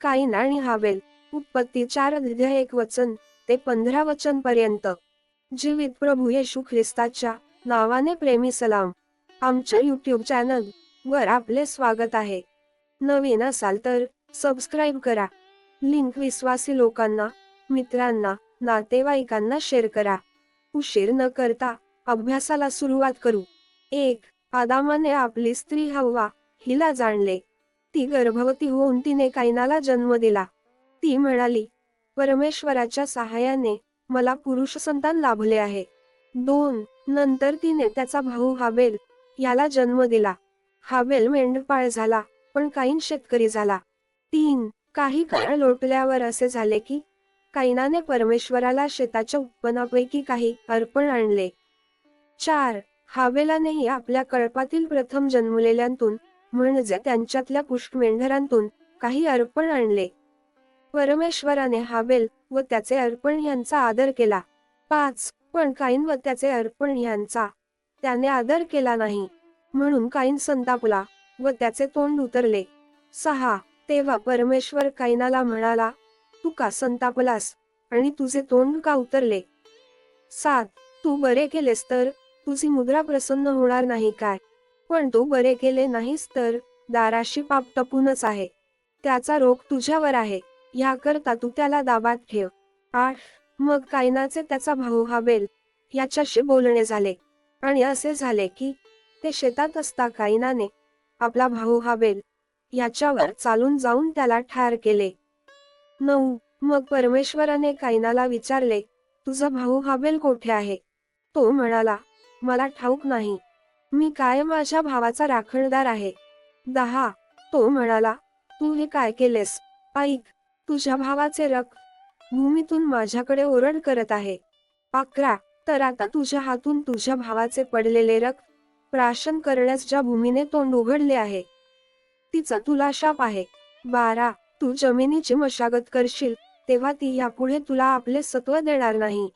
काईन आणि हावेल. उत्पत्ती चार अध्याय एक वचन ते पंधरा वचन पर्यंत. जीवित प्रभू येशू ख्रिस्ताच्या नावाने प्रेमी सलाम. आमच्या यूट्यूब चॅनल वर आपले स्वागत आहे. नवीन असाल तर सबस्क्राईब करा. लिंक विश्वासी लोकांना मित्रांना नातेवाईकांना शेअर करा. उशीर न करता अभ्यासाला सुरुवात करू. एक आदामाने आपली स्त्री हव्वा हिला जाणले. ती गर्भवती होऊन तिने कायनाला जन्म दिला. ती म्हणाली परमेश्वराच्या सहाय्याने मला पुरुष संतान लाभले आहे. दोन नंतर तिने त्याचा भाऊ हाबेल याला जन्म दिला. हाबेल मेंढपाळ झाला पण काहीन शेतकरी झाला. तीन काही काळ लोटल्यावर असे झाले की कायनाने परमेश्वराला शेताच्या उत्पन्नापैकी काही अर्पण आणले. चार हावेलानेही आपल्या कळपातील प्रथम जन्मलेल्यांतून म्हणजे त्यांच्यातल्या पुष्पमेंढरांतून काही अर्पण आणले. परमेश्वराने हावेल व त्याचे अर्पण यांचा आदर केला. पाच पण काईन व त्याचे अर्पण यांचा त्याने आदर केला नाही. म्हणून काईन संतापला व त्याचे तोंड उतरले. सहा तेव्हा परमेश्वर काईनाला म्हणाला तू का संतापलास आणि तुझे तोंड का उतरले? सात तू बरे केलेस तर तुझी मुद्रा प्रसन्न होणार नाही काय? पण तू बरे केले नाहीस तर दाराशी पाप टपूनच आहे. त्याचा रोग तुझ्यावर आहे. ह्याकरता तू त्याला दाबात ठेव. आठ मग कायनाचे त्याचा भाऊ हाबेल. याच्याशी बोलणे झाले. आणि असे झाले की ते शेतात असता कायनाने आपला भाऊ हाबेल. याच्यावर चालून जाऊन त्याला ठार केले. नऊ मग परमेश्वराने कायनाला विचारले तुझा भाऊ हाबेल कोठे आहे? तो म्हणाला मला ठाऊक नाही. मी काय माझ्या भावाचा राखणदार आहे. दहा तो म्हणाला तू हे काय केलेस? ऐक तुझ्या भावाचे रक भूमीतून माझ्याकडे ओरड करत आहे. अकरा तर आता तुझ्या हातून तुझ्या भावाचे पडलेले रक प्राशन करण्यास ज्या भूमीने तोंड उघडले आहे. तिचा तुला शाप आहे. बारा तू जमिनीची मशागत करशील तेव्हा ती यापुढे तुला आपले सत्व देणार नाही.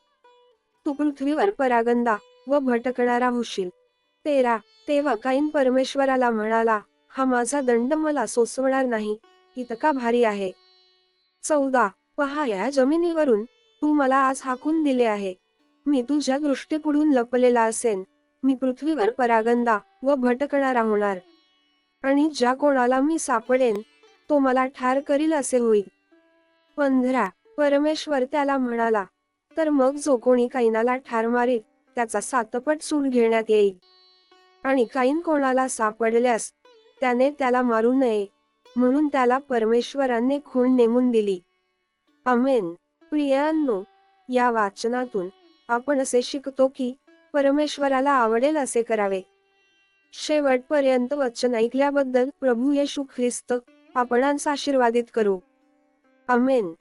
तू पृथ्वीवर परागंदा व भटकणारा होशील. तेरा. तेव्हा काईन परमेश्वराला म्हणाला हा माझा दंड मला सोसवणार नाही इतका भारी आहे. चौदा. पहा या जमिनीवरून तू मला आज हाकून दिले आहे. मी तुझ्या दृष्टीपुढून लपलेला असेन. मी पृथ्वीवर परागंदा व भटकणारा होणार. आणि ज्या कोणाला मी सापडेन तो मला ठार करील असे होईल. पंधरा. परमेश्वर त्याला म्हणाला तर मग जो कोणी कैनाला ठार मारील त्याचा सातपट सूड घेण्यात येईल. आणि काईन कोणाला सापडल्यास त्याने त्याला मारू नये म्हणून त्याला परमेश्वराने खूण नेमून दिली. अमेन प्रियांनो या वाचनातून आपण असे शिकतो की परमेश्वराला आवडेल असे करावे. शेवटपर्यंत वचन ऐकल्याबद्दल प्रभू येशू ख्रिस्त आपणांस आशीर्वादित करू. अमेन